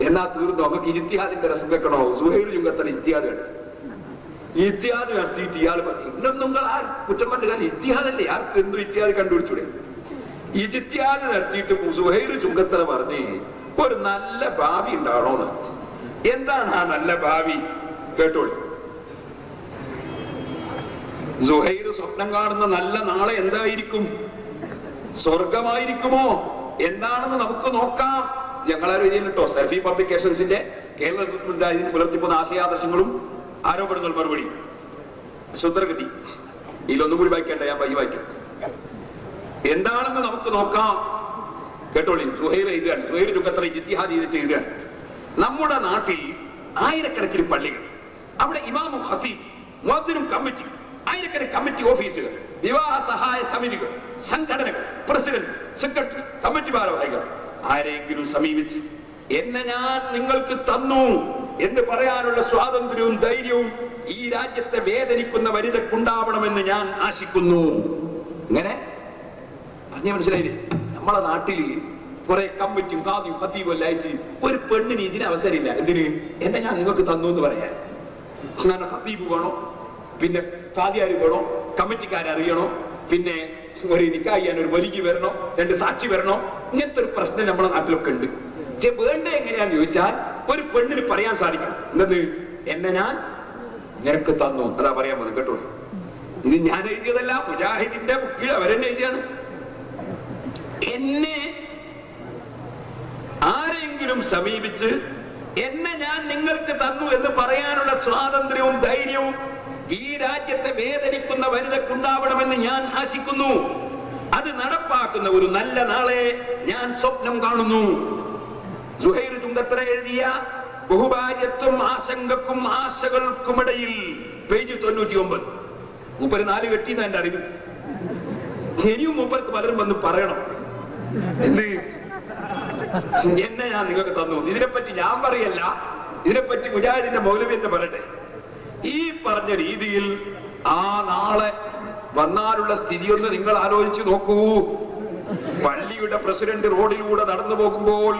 എന്നാ തീർന്നു? നമുക്ക് ഇരുത്തിയാദിന്റെ രസം വെക്കണോ സുഹൈൽ യുഗത്തിന് ഇത്തിയാദ് കണ്ടു ഇത്തിയാദ് നടത്തിയിട്ട് ഇയാൾ ഇന്നും നിങ്ങൾ ആ കുറ്റം പണ്ട് കാരണം ഇത്തിഹാദല്ലേ ആർക്ക് എന്തും ഇത്തിയാദ് കണ്ടുപിടിച്ചൂടെ? ഇത്തിഹാദ് നടത്തിയിട്ട് സുഹൈൽ ചുങ്കത്തല പറഞ്ഞ് ഒരു നല്ല ഭാവി ഉണ്ടാവണോന്ന് എന്താണ് ആ നല്ല ഭാവി? കേട്ടോളൂ. സുഹൈർ സ്വപ്നം കാണുന്ന നല്ല നാളെ എന്തായിരിക്കും? സ്വർഗമായിരിക്കുമോ എന്താണെന്ന് നമുക്ക് നോക്കാം. ഞങ്ങളാരും രീതിയിൽ കേട്ടോ സെൽഫി പബ്ലിക്കേഷൻസിന്റെ കേരളത്തിൽ പുലർത്തിപ്പോന്ന ആശയാദർശങ്ങളും ആരോപണങ്ങൾ മറുപടി. ശുദ്രഗതി ഇതിലൊന്നും കൂടി വായിക്കണ്ട ഞാൻ വൈകി വായിക്കാം. എന്താണെന്ന് നമുക്ക് നോക്കാം. കേട്ടോളി സുഹൈൽ എഴുതുകയാണ്. സുഹൈൽ ചുക്കത്ര ചെയ്തിട്ട് എഴുതുകയാണ്. നമ്മുടെ നാട്ടിൽ ആയിരക്കണക്കിന് പള്ളികൾ അവിടെ ഇമാമും ഹസീം മോദിനും കമ്മിറ്റി ആയിരക്കണക്കിന് കമ്മിറ്റി ഓഫീസുകൾ വിവാഹ സഹായ സമിതികൾ സംഘടനകൾ പ്രസിഡന്റ് സെക്രട്ടറി കമ്മിറ്റി ഭാരവാഹികൾ. ആരെങ്കിലും സമീപിച്ച് എന്നെ ഞാൻ നിങ്ങൾക്ക് തന്നു എന്ന് പറയാനുള്ള സ്വാതന്ത്ര്യവും ധൈര്യവും ഈ രാജ്യത്തെ വേദനിക്കുന്ന വനിതക്കുണ്ടാവണമെന്ന് ഞാൻ ആശിക്കുന്നു. അങ്ങനെ പറഞ്ഞ മനസ്സിലായില്ലേ? നമ്മളെ നാട്ടിൽ കുറെ കമ്മിറ്റും കാതിയും ഫത്തീവും എല്ലാം അയച്ച് ഒരു പെണ്ണിന് ഇതിന് അവസരമില്ല. എന്തിന്? എന്നെ ഞാൻ നിങ്ങൾക്ക് തന്നു എന്ന് പറയാൻ. അങ്ങനെ ഹത്തീബ് വേണോ? പിന്നെ കാതിയാർ വേണോ? കമ്മിറ്റിക്കാരെ അറിയണോ പിന്നെ ഒരു നിക്കായി ഒരു വലിക്ക് വരണോ? രണ്ട് സാക്ഷി വരണോ? ഇങ്ങനത്തെ ഒരു പ്രശ്നം നമ്മുടെ നാട്ടിലൊക്കെ ഉണ്ട്. പക്ഷെ വേണ്ട എങ്ങനെയാന്ന് ചോദിച്ചാൽ ഒരു പെണ്ണിന് പറയാൻ സാധിക്കും എന്നത് എന്നെ ഞാൻ നിനക്ക് തന്നു. അതാ പറയാൻ പോകുന്നത് കേട്ടോ. ഇത് ഞാൻ എഴുതിയതല്ല മുജാഹിദിന്റെ ബുക്കിൽ അവരെന്നെ എഴുതിയാണ്. എന്നെ ആരെങ്കിലും സമീപിച്ച് എന്നെ ഞാൻ നിങ്ങൾക്ക് തന്നു എന്ന് പറയാനുള്ള സ്വാതന്ത്ര്യവും ധൈര്യവും ഈ രാജ്യത്തെ വേദനിക്കുന്ന വനിതക്കുണ്ടാവണമെന്ന് ഞാൻ ആശിക്കുന്നു. അത് നടപ്പാക്കുന്ന ഒരു നല്ല നാളെ ഞാൻ സ്വപ്നം കാണുന്നു. സുഹൈർ ചുങ്കത്ര എഴുതിയ ബഹുഭാര്യത്വം ആശങ്കക്കും ആശകൾക്കുമിടയിൽ പേജ് തൊണ്ണൂറ്റി ഒമ്പത് മുപ്പര് നാല് കെട്ടിന്ന് എന്റെ അറിവ്. ഇനിയും മുപ്പർക്ക് പലരും വന്ന് പറയണം. എന്ത്? എന്നെ ഞാൻ നിങ്ങൾക്ക് തന്നു? ഇതിനെപ്പറ്റി ഞാൻ പറയല്ല. ഇതിനെപ്പറ്റി മുജാഹിദിന്റെ മൗലവ്യത്തെ പറയട്ടെ. ഈ പറഞ്ഞ രീതിയിൽ ആ നാളെ വന്നാലുള്ള സ്ഥിതി ഒന്ന് നിങ്ങൾ ആലോചിച്ചു നോക്കൂ. പള്ളിയുടെ പ്രസിഡന്റ് റോഡിലൂടെ നടന്നു പോകുമ്പോൾ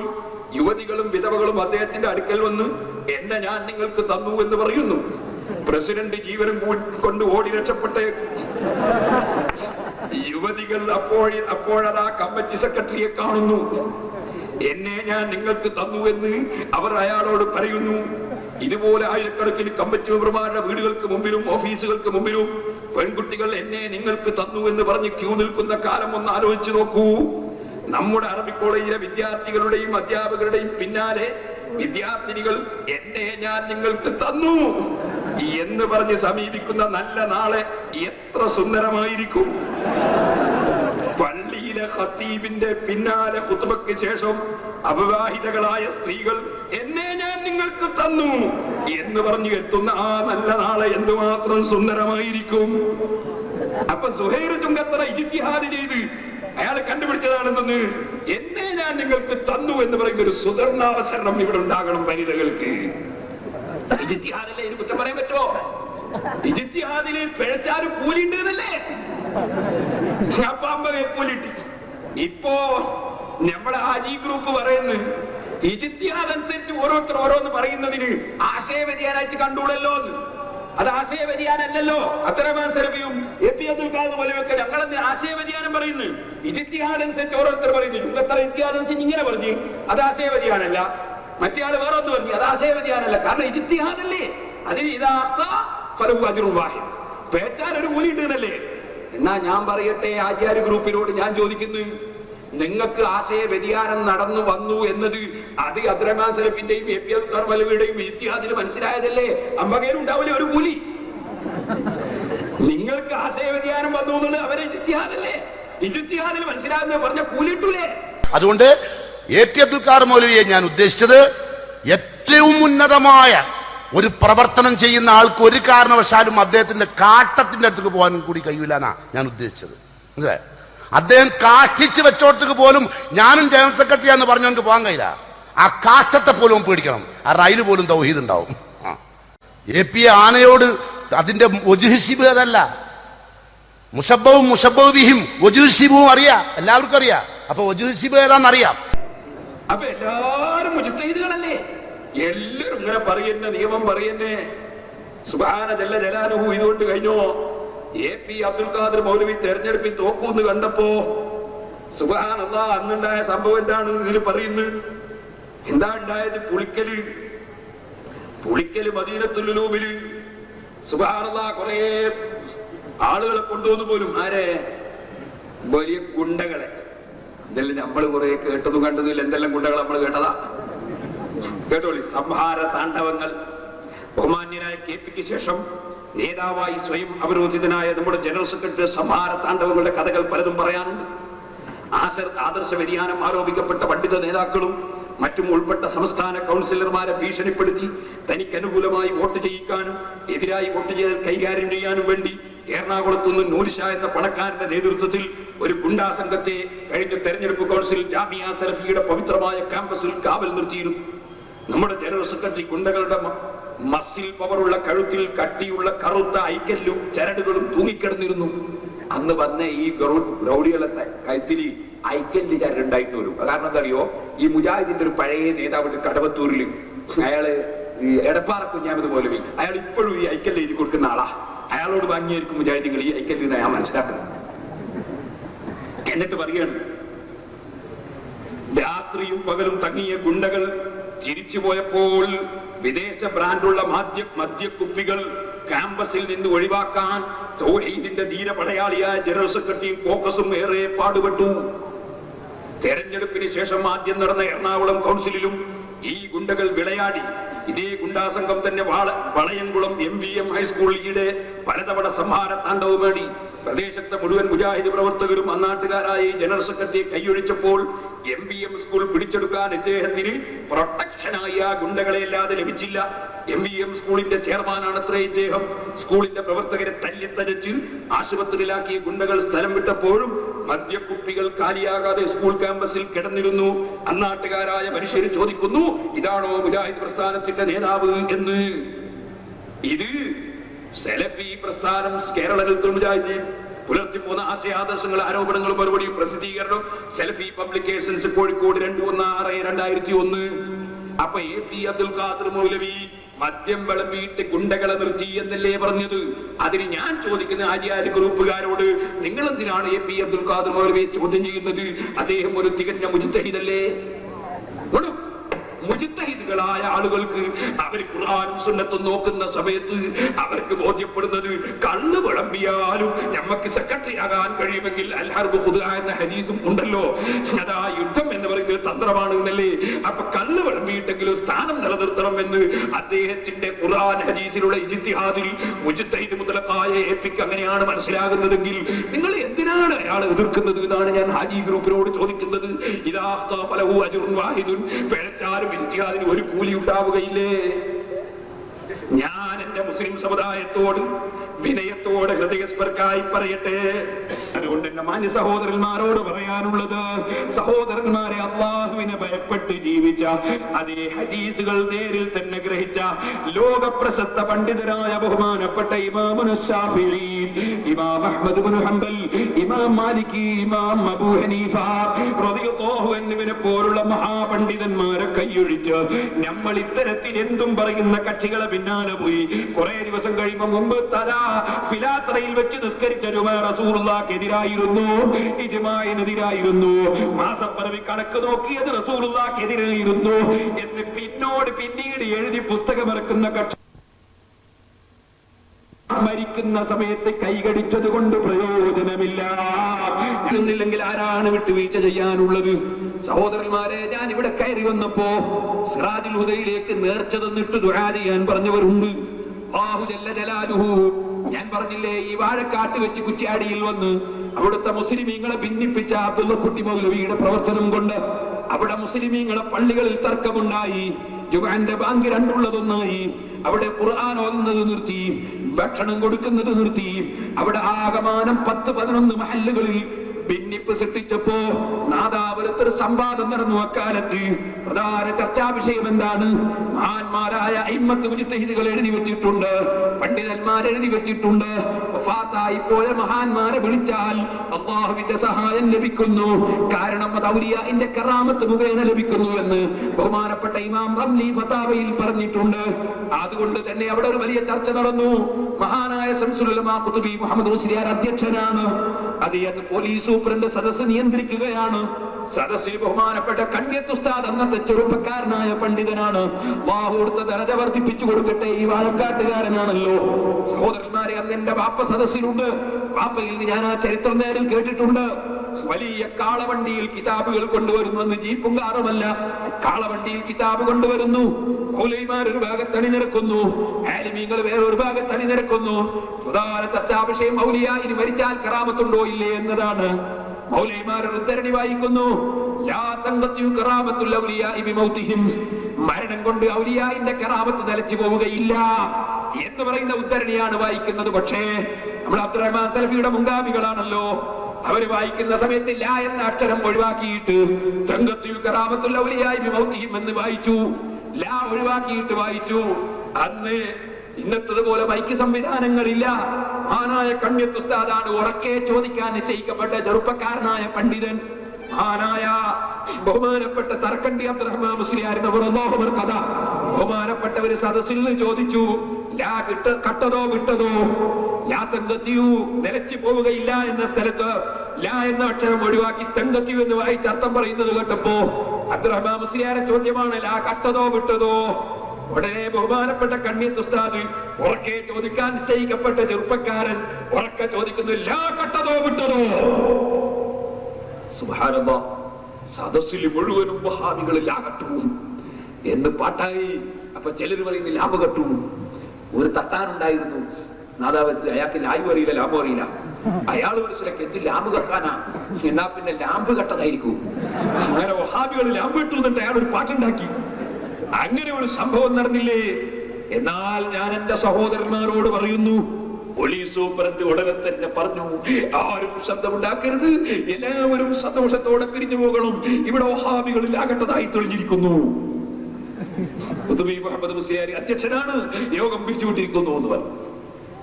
യുവതികളും വിധവകളും അദ്ദേഹത്തിന്റെ അടുക്കൽ വന്ന് എന്നെ ഞാൻ നിങ്ങൾക്ക് തന്നു എന്ന് പറയുന്നു. പ്രസിഡന്റ് ജീവനും കൊണ്ട് ഓടി രക്ഷപ്പെട്ടേക്കും യുവതികൾ അപ്പോൾ അപ്പോഴതാ കമ്മിറ്റി സെക്രട്ടറിയെ കാണുന്നു. എന്നെ ഞാൻ നിങ്ങൾക്ക് തന്നു എന്ന് അവർ അയാളോട് പറയുന്നു. ഇതുപോലെ ആയിരക്കണക്കിന് കമ്മിറ്റി മെമ്പർമാരുടെ വീടുകൾക്ക് മുമ്പിലും ഓഫീസുകൾക്ക് മുമ്പിലും പെൺകുട്ടികൾ എന്നെ നിങ്ങൾക്ക് തന്നു എന്ന് പറഞ്ഞ് ക്യൂ നിൽക്കുന്ന കാലം ഒന്ന് ആലോചിച്ചു നോക്കൂ. നമ്മുടെ അറബി കോളേജിലെ വിദ്യാർത്ഥികളുടെയും അധ്യാപകരുടെയും പിന്നാലെ വിദ്യാർത്ഥിനികൾ എന്നെ ഞാൻ നിങ്ങൾക്ക് തന്നു. എന്ന് പറഞ്ഞ് സമീപിക്കുന്ന നല്ല നാളെ എത്ര സുന്ദരമായിരിക്കും. പള്ളിയിലെ ഖത്തീബിന്റെ പിന്നാലെ കുത്തുബയ്ക്ക് ശേഷം അവിവാഹിതകളായ സ്ത്രീകൾ എന്നെ ഞാൻ നിങ്ങൾക്ക് തന്നു എന്ന് പറഞ്ഞു എത്തുന്ന ആ നല്ല നാളെ എന്തുമാത്രം സുന്ദരമായിരിക്കും. അപ്പൊ സുഹൈർ ചുങ്കത്തറ ഇജിത്തിഹാദ് ചെയ്ത് അയാൾ കണ്ടുപിടിച്ചതാണെന്ന് എന്നെ ഞാൻ നിങ്ങൾക്ക് തന്നു എന്ന് പറയുന്ന ഒരു സുധർണാവസരണം ഇവിടെ ഉണ്ടാകണം വനിതകൾക്ക്. ഇജിത്തിഹാദല്ലേ ഇത് കുറ്റം പറയാൻ പറ്റുമോ? ഇജിത്തിഹാദിൽ കൂലി ഉണ്ടെന്നല്ലേ അപ്പാമ്പയെ കൂലിട്ടി. ഇപ്പോ നമ്മുടെ ആജി ഗ്രൂപ്പ് പറയുന്നു. ഇജിത്യാദനുസരിച്ച് ഓരോരുത്തർ ഓരോന്ന് പറയുന്നതിന് ആശയ വ്യതിയാനായിട്ട് കണ്ടുകൂടല്ലോ എന്ന്. അത് ആശയ വ്യതിയാനല്ലല്ലോ അത്തരമാൻ സെലവിയും എ പി അബ്ദുൽ ഖാദർ പോലെയൊക്കെ ഞങ്ങളെന്ന് ആശയ വ്യതിയാനം പറയുന്നു ഇജിത്യാദനുസരിച്ച് ഓരോരുത്തർ പറയുന്നു. യുഗത്ര ഇത്യാദനുസരിച്ച് ഇങ്ങനെ പറഞ്ഞു? അത് ആശയ വ്യതിയാനല്ല മറ്റേ ആൾ വേറെ ഒന്ന് പറഞ്ഞു. അത് ആശയ വ്യതിയാനല്ല കാരണം ഇജിത്യാദല്ലേ അതിന് ഇതാ ഫലവും വാഹിദ്. പേറ്റാൻ ഒരു കൂലി എന്നാ ഞാൻ പറയട്ടെ ആചാര്യ ഗ്രൂപ്പിനോട് ഞാൻ ചോദിക്കുന്നു. നിങ്ങൾക്ക് ആശയ വ്യതിയാനം നടന്നു വന്നു എന്നത് അത് അബ്ദുറഹ്മാൻ എ പി എൽ കർമലവിയുടെയും ഇത്യാദിന് മനസ്സിലായതല്ലേ? അമ്പകേരുണ്ടാവില്ല ഒരു കൂലി? നിങ്ങൾക്ക് ആശയ വ്യതിയാനം വന്നു എന്നുള്ളത് അവരെ ഇത്തിഹാദല്ലേ ഇത്തിഹാദിൽ മനസ്സിലാകുന്ന പറഞ്ഞ കൂലിട്ടൂലേ? അതുകൊണ്ട് എ പി അബ്ദുൽ കാർ മൗലവിയെ ഞാൻ ഉദ്ദേശിച്ചത് ഏറ്റവും ഉന്നതമായ ഒരു പ്രവർത്തനം ചെയ്യുന്ന ആൾക്ക് ഒരു കാരണവശാലും അദ്ദേഹത്തിന്റെ കാട്ടത്തിന്റെ അടുത്തേക്ക് പോകാൻ കൂടി കഴിയൂലെന്നാ ഞാൻ ഉദ്ദേശിച്ചത്. മനസ്സിലായി? അദ്ദേഹം കാഷ്ടിച്ച് വെച്ചോടത്തേക്ക് പോലും ഞാനും ജനറൽ സെക്രട്ടറി എന്ന് പറഞ്ഞു എനിക്ക് പോകാൻ കഴിയില്ല. ആ കാഷ്ടത്തെ പോലും പേടിക്കണം. ആ റൈൽ പോലും തൗഹീദ് ഉണ്ടാവും. എ പി ആനയോട് അതിന്റെ ഒജുഹിബ് അതല്ല. മുഷബവും മുഷബവിഹിം ഒജുഹിബും അറിയാം. എല്ലാവർക്കും അറിയാം. അപ്പൊ ഒജുഹിബ് ഏതാണെന്നറിയാം അപ്പൊ എല്ലാവരും എല്ലാരും ഇങ്ങനെ പറയുന്ന നിയമം പറയുന്നേ സുബാന ജല്ല ജലാനുഭൂ ഇതുകൊണ്ട് കഴിഞ്ഞോ? എ പി അബ്ദുൽ ഖാദർ മൗലവി തെരഞ്ഞെടുപ്പിൽ തോക്കൂന്ന് കണ്ടപ്പോ സുബാൻ അള്ളാ അന്നുണ്ടായ സംഭവം എന്താണ് ഇതിൽ പറയുന്നത്? എന്താ ഉണ്ടായത് പുളിക്കൽ? പുളിക്കൽ മദീനത്തുലുലൂമിൽ സുബാനല്ലാ കുറെ ആളുകളെ കൊണ്ടുവന്നു പോലും. ആരെ? വലിയ ഗുണ്ടകളെ. ഇതെല്ലാം നമ്മൾ കുറെ കേട്ടതും കണ്ടതും ഇല്ല. എന്തെല്ലാം ഗുണ്ടകൾ നമ്മൾ കേട്ടതാ? കേട്ടോളി സംഹാര താണ്ഡവങ്ങൾ ബഹുമാന്യനായ കെ പിക്ക് ശേഷം നേതാവായി സ്വയം അവരോധിതനായ നമ്മുടെ ജനറൽ സെക്രട്ടറി സംഹാര താണ്ഡവങ്ങളുടെ കഥകൾ പലതും പറയാനുണ്ട്. ആദർശ വ്യതിയാനം ആരോപിക്കപ്പെട്ട പണ്ഡിത നേതാക്കളും മറ്റും ഉൾപ്പെട്ട സംസ്ഥാന കൗൺസിലർമാരെ ഭീഷണിപ്പെടുത്തി തനിക്ക് അനുകൂലമായി വോട്ട് ചെയ്യിക്കാനും എതിരായി വോട്ട് ചെയ്ത് കൈകാര്യം ചെയ്യാനും വേണ്ടി എറണാകുളത്തു നിന്ന് നൂർഷ എന്ന പണക്കാരന്റെ നേതൃത്വത്തിൽ ഒരു ഗുണ്ടാ സംഘത്തെ കഴിഞ്ഞ തെരഞ്ഞെടുപ്പ് കൗൺസിൽ ജാമിയ സലഫിയുടെ പവിത്രമായ ക്യാമ്പസിൽ കാവൽ നിർത്തിയിരുന്നു. നമ്മുടെ ജനറൽ സെക്രട്ടറി ഗുണ്ടകളുടെ മസിൽ പവറുള്ള കഴുത്തിൽ കട്ടിയുള്ള കറുത്ത ഐക്കല്ലും ചരടുകളും തൂങ്ങിക്കിടന്നിരുന്നു. അന്ന് വന്ന ഈ ഗ്രൗഡികളെ കൈത്തിരി ഐക്കല്ല് ചരടുണ്ടായിട്ട് വരും. കാരണം എന്തറിയോ ഈ മുജാഹിദിന്റെ ഒരു പഴയ നേതാവുണ്ട് കടവത്തൂരിൽ അയാൾ എടപ്പാറ കുഞ്ഞാമത് മൗലവി അയാൾ ഇപ്പോഴും ഈ ഐക്കല്ല് എഴുതി കൊടുക്കുന്ന ആളാ. അയാളോട് വാങ്ങിയായിരിക്കും മുജാഹിദികൾ ഈ ഐക്യത്തിൽ ഞാൻ മനസ്സിലാക്കുന്നത് എന്നിട്ട് പറയുകയാണ് രാത്രിയും പകലും തങ്ങിയ ഗുണ്ടകൾ തിരിച്ചു പോയപ്പോൾ വിദേശ ബ്രാൻഡുള്ള മദ്യ മദ്യക്കുപ്പികൾ ക്യാമ്പസിൽ നിന്ന് ഒഴിവാക്കാൻ തൗഹീദിന്റെ ധീരപടയാളിയായ ജനറൽ സെക്രട്ടറിയും കോക്കസും ഏറെ പാടുപെട്ടു. തെരഞ്ഞെടുപ്പിന് ശേഷം ആദ്യം നടന്ന എറണാകുളം കൗൺസിലിലും ഈ ഗുണ്ടകൾ വിളയാടി ഇതേ ഗുണ്ടാസംഘം തന്നെ വാള എം വി എം ഹൈസ്കൂൾ ഈടെ പലതവണ സംഹാര താണ്ഡവുമേടി പ്രദേശത്തെ മുഴുവൻ മുജാഹിദ് പ്രവർത്തകരും അന്നാട്ടുകാരായ ജനറൽ സെക്രട്ടറി കൈയൊഴിച്ചപ്പോൾ എം വി എം സ്കൂൾ പിടിച്ചെടുക്കാൻ ഇദ്ദേഹത്തിന് പ്രൊട്ടക്ഷനായി ആ ഗുണ്ടകളെ അല്ലാതെ ലഭിച്ചില്ല. എം വി എം സ്കൂളിന്റെ ചെയർമാനാണ് ചെയർമാനാണത്രേ ഇദ്ദേഹം. സ്കൂളിന്റെ പ്രവർത്തകരെ തല്ലിത്തരച്ച് ആശുപത്രിയിലാക്കിയ ഗുണ്ടകൾ സ്ഥലം വിട്ടപ്പോഴും മദ്യക്കുപ്പികൾ കാലിയാകാതെ സ്കൂൾ ക്യാമ്പസിൽ കിടന്നിരുന്നു. അന്നാട്ടുകാരായ മനുഷ്യർ ചോദിക്കുന്നു ഇതാണോ മുജാഹിദ് പ്രസ്ഥാനത്തിന്റെ നേതാവ് എന്ന്? ഇത് പ്രസ്ഥാനം കേരളത്തിൽ മുജാഹിദ് പുലർത്തിപ്പോന്ന ആശയാദർശങ്ങൾ ആരോപണങ്ങൾ മറുപടിയും പ്രസിദ്ധീകരണം സെൽഫി പബ്ലിക്കേഷൻസ് കോഴിക്കോട് രണ്ട് ഒന്ന് ആറ് രണ്ടായിരത്തി ഒന്ന്. അപ്പൊ എ പി അബ്ദുൽ ഖാദർ മൗലവി മദ്യം വിളമ്പിയിട്ട് ഗുണ്ടകളെ നിർത്തി എന്നല്ലേ പറഞ്ഞത്? അതിന് ഞാൻ ചോദിക്കുന്ന ആചാര്യ ഗ്രൂപ്പുകാരോട് നിങ്ങൾ എന്തിനാണ് എ പി അബ്ദുൽ ഖാദർ മൗലവി ചോദ്യം ചെയ്യുന്നത്? അദ്ദേഹം ഒരു തികഞ്ഞ മുജിത്തഹിതല്ലേ. മുജിത്തഹിദുകളായ ആളുകൾക്ക് അവർ ഖുർആൻ സുന്നത്തും നോക്കുന്ന സമയത്ത് അവർക്ക് ബോധ്യപ്പെടുന്നത് കണ്ണ് വിളമ്പിയാലും നമ്മക്ക് സെക്രട്ടറി ആകാൻ കഴിയുമെങ്കിൽ അൽഹർബ് ഖുദ എന്ന ഹരീസും ഉണ്ടല്ലോ. അതാ യുദ്ധം എന്ന് പറയുന്നത് തന്ത്രമാണ് എന്നല്ലേ? അപ്പൊ കല്ല് വിളമ്പിയിട്ടെങ്കിലും സ്ഥാനം നിലനിർത്തണം എന്ന് അദ്ദേഹത്തിന്റെ ഖുർആൻ ഹദീസിലുള്ള ഇജിത്തിഹാദിൽ മുജിത്തൈദ് മുതലക്കായ ഏപ്പിക്ക് അങ്ങനെയാണ് മനസ്സിലാകുന്നതെങ്കിൽ നിങ്ങൾ എന്തിനാണ് അയാളെ എതിർക്കുന്നത് ഇതാണ് ഞാൻ ഹാജി ഗ്രൂപ്പിനോട് ചോദിക്കുന്നത്. ഇതാ ഫലഹു അജുറുൻ വാഹിദുൻ. പിഴച്ചാലും ഇജിത്തിഹാദിന് ഒരു കൂലി ഉണ്ടാവുകയില്ലേ? ഞാൻ എന്റെ മുസ്ലിം സമുദായത്തോട് വിനയത്തോടെ ഹൃദയസ്പർക്കായി പറയട്ടെ. അതുകൊണ്ട് എന്റെ മാന്യ സഹോദരന്മാരോട് പറയാനുള്ളത് സഹോദരന്മാരെ അള്ളാഹുവിനെ ഭയപ്പെട്ട് ജീവിച്ച അതേ ഹദീസുകൾ നേരിൽ തന്നെ ഗ്രഹിച്ച ലോക പ്രശസ്ത പണ്ഡിതരായ ബഹുമാനപ്പെട്ട ഇമാമുന ഇമാം അഹ്മദ് ബിൻ ഹംബൽ ഇമാം മാലിക് ഇമാം അബൂ ഹനീഫ പോലുള്ള മഹാപണ്ഡിതന്മാരെ കൈയൊഴിച്ച് നമ്മൾ ഇത്തരത്തിൽ എന്തും പറയുന്ന കക്ഷികളെ പിന്നാലെ പോയി. കുറെ ദിവസം കഴിയുമ്പോൾ മുമ്പ് തല ഫിലാത്രയിൽ വെച്ച് നിസ്കരിച്ച രൂപ റസൂറുള്ളാക്കെതിരായിരുന്നു ഇജ്മായിനെതിരായിരുന്നു പറവി കണക്ക് നോക്കിയത് റസൂറുള്ളാക്കെതിരായിരുന്നു എന്ന് പിന്നോട് പിന്നീട് എഴുതി പുസ്തകമിറക്കുന്ന കക്ഷി മരിക്കുന്ന സമയത്ത് കൈകടിച്ചത് കൊണ്ട് പ്രയോജനമില്ല. എന്നില്ലെങ്കിൽ ആരാണ് വിട്ടുവീഴ്ച ചെയ്യാനുള്ളത്? സഹോദരന്മാരെ ഞാൻ ഇവിടെ കയറി വന്നപ്പോ സിറാജുൽ ഹുദയിലേക്ക് നേർച്ച തന്നിട്ട് ദുആ ചെയ്യാൻ പറഞ്ഞവരുണ്ട്. ബാഹുജല്ല ജല്ല ജലാലുഹു. ഞാൻ പറഞ്ഞില്ലേ ഈ വാഴക്കാട്ട് വെച്ച് കുറ്റിയാടിയിൽ വന്ന് അവിടുത്തെ മുസ്ലിമീങ്ങളെ ഭിന്നിപ്പിച്ച അബ്ദുള്ളക്കുട്ടി മൗലവിയുടെ പ്രവർത്തനം കൊണ്ട് അവിടെ മുസ്ലിമീങ്ങളെ പള്ളികളിൽ തർക്കമുണ്ടായി. ജുമാന്റെ ബാങ്ക് രണ്ടുള്ളതൊന്നായി. അവിടെ ഖുർആൻ ഓതുന്നത് നിർത്തി ഭക്ഷണം കൊടുക്കുന്നത് നിർത്തി. അവിടെ ആകമാനം പത്ത് പതിനൊന്ന് മഹല്ലുകളിൽ ഭിന്നിപ്പ് സൃഷ്ടിച്ചപ്പോ നാദാപുരത്തൊരു സംവാദം നടന്നു അക്കാലത്ത്. പ്രധാന ചർച്ചാ വിഷയം എന്താണ് മഹാന്മാരായ അയിമത്ത് മുജിത്തഹിദുകൾ എഴുതി വെച്ചിട്ടുണ്ട്. പണ്ഡിതന്മാർ എഴുതി വെച്ചിട്ടുണ്ട്. വഫാത്തായി മഹാന്മാരെ വിളിച്ചാൽ അള്ളാഹുവിന്റെ സഹായം ലഭിക്കുന്നു. കാരണം അത് ഔലിയാന്റെ കറാമത്ത് മുഖേന ലഭിക്കുന്നു എന്ന് ബഹുമാനപ്പെട്ട ഇമാം റംലി ഫതാവയിൽ പറഞ്ഞിട്ടുണ്ട്. അതുകൊണ്ട് തന്നെ അവിടെ ഒരു വലിയ ചർച്ച നടന്നു. മഹാനായ സംസുലമാ കുത്തുബി മുഹമ്മദ് മുസ്ലിയാർ അധ്യക്ഷനാണ്. അദ്ദേഹം പോലീസ് സൂപ്രണ്ട് സദസ് നിയന്ത്രിക്കുകയാണ്. സദസ്സിൽ ബഹുമാനപ്പെട്ട കണ്യത്തുസ്താദ് അന്നത്തെ ചെറുപ്പക്കാരനായ പണ്ഡിതനാണ്. വാഹൂർത്ത ധനത വർദ്ധിപ്പിച്ചു കൊടുക്കട്ടെ ഈ വാഴക്കാട്ടുകാരനാണല്ലോ. സഹോദരന്മാരെ അന്ന് എന്റെ വാപ്പ സദസ്സിലുണ്ട്. വാപ്പയിൽ ഞാൻ ആ ചരിത്രം നേരിൽ കേട്ടിട്ടുണ്ട്. വലിയ കാളവണ്ടിയിൽ കിതാബുകൾ കൊണ്ടുവരുന്നു ജീപ്പും കാറുമല്ല കാളവണ്ടിയിൽ കിതാബ് കൊണ്ടുവരുന്നു. മൗലൈമാർ ഒരു ഭാഗത്ത് അണിനിരക്കുന്നു ആലിമീങ്ങൾ വേറെ ഒരു ഭാഗത്ത് അണിനിരക്കുന്നു പ്രധാന ചർച്ചാവിഷയം മൗലിയ ഇനി മരിച്ചാൽ കറാമത്തുണ്ടോ ഇല്ലേ എന്നതാണ്. മൗലൈമാർ ഒരു ഉദ്ധരണി വായിക്കുന്നു. മരണം കൊണ്ട് ഔലിയായിന്റെ കറാമത്ത് നിലച്ചു പോവുകയില്ല എന്ന് പറയുന്ന ഉദ്ധരണിയാണ് വായിക്കുന്നത്. പക്ഷേ നമ്മൾ അബ്ദുറഹ്മാൻ സലഫിയുടെ മുൻഗാമികളാണല്ലോ. അവർ വായിക്കുന്ന സമയത്ത് ലാ എന്ന അക്ഷരം ഒഴിവാക്കിയിട്ട് ഔലിയാഇ ബിമൗതിഹിം എന്ന് വായിച്ചു. ലാ ഒഴിവാക്കിയിട്ട് വായിച്ചു. അന്ന് ഇന്നത്തതുപോലെ മൈക്ക് സംവിധാനങ്ങളില്ല. ആനായ കണ്യത്തുസ്താദാണ് ഉറക്കെ ചോദിക്കാൻ നിശ്ചയിക്കപ്പെട്ട ചെറുപ്പക്കാരനായ പണ്ഡിതൻ. ആനായ ബഹുമാനപ്പെട്ട തർക്കണ്ടി അബ്ദുറഹ്മാൻ മുസ്ലിയാരുടെ ഒരു കഥ ബഹുമാനപ്പെട്ട ഒരു സദസ്സിൽ നിന്ന് ചോദിച്ചു. ലാ കിട്ട കട്ടതോ വിട്ടതോ ലാ തെങ്കത്തിയു നിലച്ചു പോവുകയില്ല എന്ന സ്ഥലത്ത് ലാ എന്ന അക്ഷരം ഒഴിവാക്കി തെങ്കത്തിയു എന്ന് വായിച്ച് അർത്ഥം പറയുന്നത് കേട്ടപ്പോ അബ്ദുറഹ്മാൻ ചോദ്യമാണ് ലാ കട്ടതോ വിട്ടതോ? ഉടനെ ബഹുമാനപ്പെട്ട കണ്ണി ഉസ്താദ് ഉറക്കെ ചോദിക്കാൻ നിശ്ചയിക്കപ്പെട്ട ചെറുപ്പക്കാരൻ ഉറക്കെ ചോദിക്കുന്നു ലാ കട്ടതോ വിട്ടതോ? സദസ്സിൽ മുഴുവനും വഹാബികൾ ലാ കട്ടുവും എന്ന് പാട്ടായി അപ്പൊ ചിലർ പറയുന്നു ലാഭ കട്ടും ഒരു തട്ടാനുണ്ടായിരുന്നു നാദാവത്ത് അയാൾക്ക് ലായ്വ് അറിയില്ല ലാഭം അറിയില്ല. അയാൾ മനസ്സിലാക്കി എന്ത് ലാമ്പ് കക്കാനാ എന്നാ പിന്നെ ലാമ്പ് കട്ടതായിരിക്കും. അങ്ങനെ ഒഹാബികൾ ലാമ്പ് ഇട്ടു എന്നിട്ട് അയാൾ ഒരു പാട്ടുണ്ടാക്കി. അങ്ങനെ ഒരു സംഭവം നടന്നില്ലേ? എന്നാൽ ഞാൻ എന്റെ സഹോദരന്മാരോട് പറയുന്നു പോലീസ് സൂപ്രണ്ട് ഉടനെ തന്നെ പറഞ്ഞു ആരും ശബ്ദമുണ്ടാക്കരുത്. എല്ലാവരും സന്തോഷത്തോടെ പിരിഞ്ഞു പോകണം. ഇവിടെ വഹാബികളിൽ അകട്ടതായി തെളിഞ്ഞിരിക്കുന്നു. മുഹമ്മദ് മുസ്ലിയാരി അധ്യക്ഷനാണ്. യോഗം പിരിച്ചുവിട്ടിരിക്കുന്നു എന്ന് പറഞ്ഞു.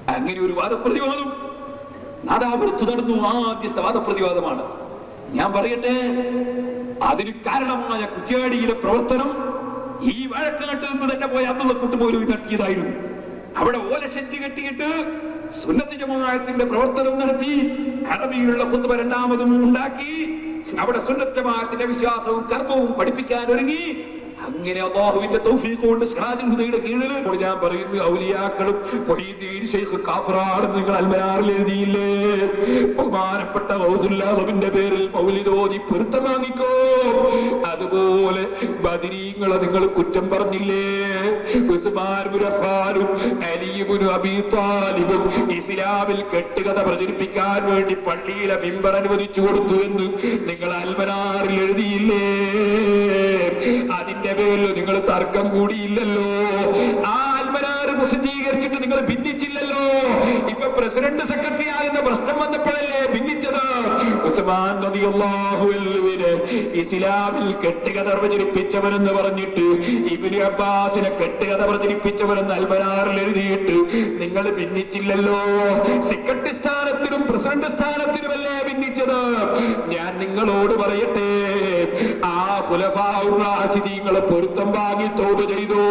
അങ്ങനെ ഒരു വാദപ്രതിവാദം. നാദാപുരത്ത് നടന്നു. ആദ്യത്തെ വാദപ്രതിവാദമാണ്. ഞാൻ പറയട്ടെ അതിന് കാരണമായ കുറ്റിയാടിയുടെ പ്രവർത്തനം ഈ വഴക്കാട്ടിൽ നിന്ന് തന്നെ പോയി അന്നുള്ള കൊണ്ടുപോലും നടത്തിയതായിരുന്നു. അവിടെ ഓലശെറ്റ് കെട്ടിയിട്ട് സുന്നത്തി ജമാഅത്തിന്റെ പ്രവർത്തനം നടത്തി അറബിയിലുള്ള കുത്തുവ രണ്ടാമതും ഉണ്ടാക്കി അവിടെ സുന്നത്ത് ജമാഅത്തിന്റെ വിശ്വാസവും കർമ്മവും പഠിപ്പിക്കാൻ ഒരുങ്ങി അങ്ങനെ അള്ളാഹുവിന്റെ തൗഫീഖ് കൊണ്ട് കീഴിൽ ഇപ്പോൾ ഞാൻ പറയുന്നു ഔലിയാക്കളും കാഫറാണ് നിങ്ങൾ അൽമനാറിൽ എഴുതിയില്ലേ? ബഹുമാനപ്പെട്ട റൗസുല്ലാഹുവിന്റെ പേരിൽ മൗലിതോതി പൊരുത്തം വാങ്ങിക്കോ. അതുപോലെ ബദിരീങ്ങളെ നിങ്ങൾ കുറ്റം പറഞ്ഞില്ലേ? ബിൻ അബീ ഇസ്ലാമിൽ കെട്ടുകഥ പ്രചരിപ്പിക്കാൻ വേണ്ടി പള്ളിയിലെ മിമ്പർ അനുവദിച്ചു കൊടുത്തു എന്ന് നിങ്ങൾ അൽമനാറിൽ എഴുതിയില്ലേ? അതിന്റെ പേരിൽ നിങ്ങൾ തർക്കം കൂടിയില്ലല്ലോ. ആ അൽമനാറ് പ്രസിദ്ധീകരിച്ചിട്ട് നിങ്ങൾ ഭിന്നിച്ചില്ലല്ലോ. ഇപ്പൊ പ്രസിഡന്റ് സെക്രട്ടറി ആകുന്ന പ്രശ്നം വന്നപ്പോഴല്ലേ ഭിന്നിച്ചത്? ഉസ്മാൻ ഇസ്ലാമിൽ കെട്ടുകഥ പ്രചരിപ്പിച്ചവനെന്ന് പറഞ്ഞിട്ട് ഇബിന് അബ്ബാസിനെ കെട്ടുകഥ പ്രചരിപ്പിച്ചവനെന്ന് അൽബനാറിൽ എഴുതിയിട്ട് നിങ്ങൾ ഭിന്നിച്ചില്ലല്ലോ. സെക്രട്ടറി സ്ഥാനത്തിനും പ്രസിഡന്റ് ഭിന്നിച്ചത് ഞാൻ നിങ്ങളോട് പറയട്ടെ. ആ പുലഭാവുറാശിദീങ്ങളെ പൊരുത്തം വാങ്ങി തോത് ചെയ്തു.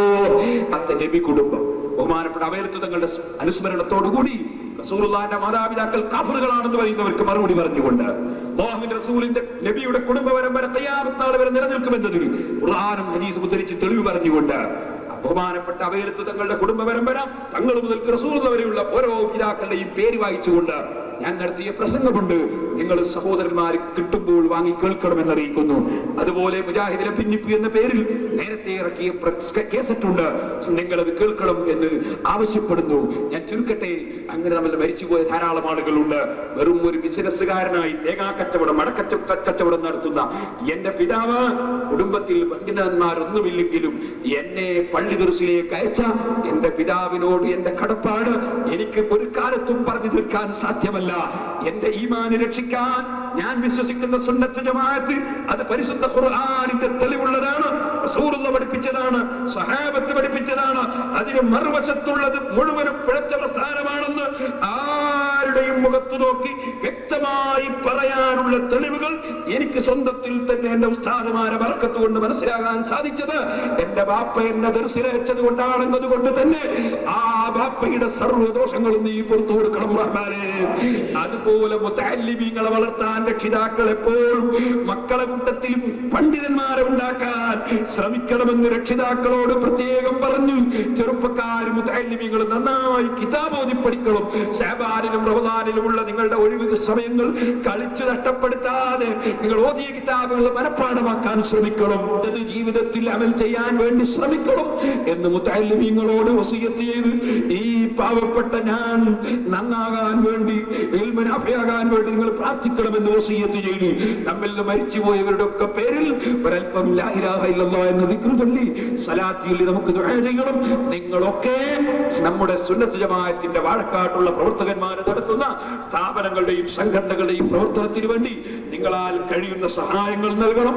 അത്തെ നബി കുടുംബം ബഹുമാനപ്പെട്ട അവേർത്ത് തങ്ങളുടെ അനുസ്മരണത്തോടുകൂടി റസൂലുള്ളാന്റെ മാതാപിതാക്കൾ കാഫറുകളാണെന്ന് പറയുന്നവർക്ക് മറുപടി പറഞ്ഞുകൊണ്ട് മോഹമ്മദ് റസൂലിന്റെ നബിയുടെ കുടുംബ പരമ്പര തയ്യാറത്താൾ വരെ നിലനിൽക്കുമെന്നതിൽ ഖുർആാനും ഹദീസും ഉദ്ധരിച്ച് തെളിവ് പറഞ്ഞുകൊണ്ട് ബഹുമാനപ്പെട്ട അവേർത്ത് തങ്ങളുടെ കുടുംബ പരമ്പര തങ്ങൾ മുതൽ റസൂൽ വരെയുള്ള ഓരോ പിതാക്കളുടെയും പേര് വായിച്ചുകൊണ്ട് ഞാൻ നടത്തിയ പ്രസംഗമുണ്ട്. നിങ്ങൾ സഹോദരന്മാർ കിട്ടുമ്പോൾ വാങ്ങി കേൾക്കണമെന്ന് അറിയിക്കുന്നു. അതുപോലെ മുജാഹിദിലെ ഭിന്നിപ്പ് എന്ന പേരിൽ നേരത്തെ ഇറക്കിയ കേസറ്റുണ്ട്. നിങ്ങൾ അത് കേൾക്കണം എന്ന് ആവശ്യപ്പെടുന്നു. ഞാൻ ചുരുക്കട്ടെ അങ്ങനെ നമ്മൾ മരിച്ചുപോയ ധാരാളം ആളുകളുണ്ട്. വെറും ഒരു ബിസിനസ്സുകാരനായി തേങ്ങാ കച്ചവടം അടക്കച്ച കച്ചവടം നടത്തുന്ന എന്റെ പിതാവ് കുടുംബത്തിൽ പണ്ഡിതന്മാരൊന്നുമില്ലെങ്കിലും എന്നെ പള്ളി ദുർസിലേക്ക് അയച്ച എന്റെ പിതാവിനോട് എന്റെ കടപ്പാട് എനിക്ക് ഒരു കാലത്തും പറഞ്ഞു തീർക്കാൻ സാധ്യമല്ല. എന്റെ ഈമാന് രക്ഷിക്കാൻ ഞാൻ വിശ്വസിക്കുന്ന സുന്നത്ത് ജമാഅത്ത് അത് പരിശുദ്ധ ഖുർആാനിന്റെ തെളിവുള്ളതാണ് റസൂലുള്ള പഠിപ്പിച്ചതാണ് സഹാബത്ത് പഠിപ്പിച്ചതാണ്. അതിന് മറുവശത്തുള്ളത് മുഴുവനും പിഴച്ച പ്രസ്ഥാനമാണെന്ന് ആരുടെയും മുഖത്ത് നോക്കി വ്യക്തമായി പറയാനുള്ള തെളിവുകൾ എനിക്ക് സ്വന്തത്തിൽ തന്നെ എന്റെ ഉസ്താദുമാരെ വർക്കത്ത് കൊണ്ട് മനസ്സിലാകാൻ സാധിച്ചത് എന്റെ ബാപ്പ എന്നെ ദർശിലയച്ചത് കൊണ്ടാണെന്നത് കൊണ്ട് തന്നെ ആ ബാപ്പയുടെ സർവദോഷങ്ങളും നീ പുറത്തു കൊടുക്കണം റഹ്മാനെ അതുപോലെ മുത്താലിമീങ്ങളെ വളർത്താൻ രക്ഷിതാക്കൾ എപ്പോഴും മക്കളെ കൂട്ടത്തിൽ പണ്ഡിതന്മാരെ ഉണ്ടാക്കാൻ ശ്രമിക്കണമെന്ന് രക്ഷിതാക്കളോട് പ്രത്യേകം പറഞ്ഞു. ചെറുപ്പക്കാർ മുത്താലിമീങ്ങൾ നന്നായി കിതാബോധി പഠിക്കണം റഹദാനിലുമുള്ള നിങ്ങളുടെ ഒഴിവ് സമയങ്ങൾ കളിച്ചു നഷ്ടപ്പെടുത്താതെ നിങ്ങൾ ഓതിയ കിതാബുകൾ മനഃപ്പാഠമാക്കാൻ ശ്രമിക്കണം. എന്ന് ജീവിതത്തിൽ അമൽ ചെയ്യാൻ വേണ്ടി ശ്രമിക്കണം എന്ന് മുത്തലിമീങ്ങളോട് വസീയത്ത് ചെയ്ത് ഈ പാവപ്പെട്ട ഞാൻ നന്നാകാൻ വേണ്ടി ഏൽമനാഭയാകാൻ വേണ്ടി നിങ്ങൾ പ്രാർത്ഥിക്കണമെന്ന് വസീയത്ത് ചെയ്തു. നമ്മിൽ മരിച്ചുപോയവരുടെ ഒക്കെ പേരിൽ ഒരൽപ്പം ലാ എന്ന് ദിക്റ് ചൊല്ലി സലാത്തിൽ നമുക്ക് ചെയ്യണം. നിങ്ങളൊക്കെ നമ്മുടെ സുന്നത്ത് ജമാഅത്തിന്റെ വാഴക്കാട്ടുള്ള പ്രവർത്തകന്മാർ നടത്തുന്ന സ്ഥാപനങ്ങളുടെയും സംഘടനകളുടെയും പ്രവർത്തനത്തിന് വേണ്ടി നിങ്ങളാൽ കഴിയുന്ന സഹായങ്ങൾ നൽകണം.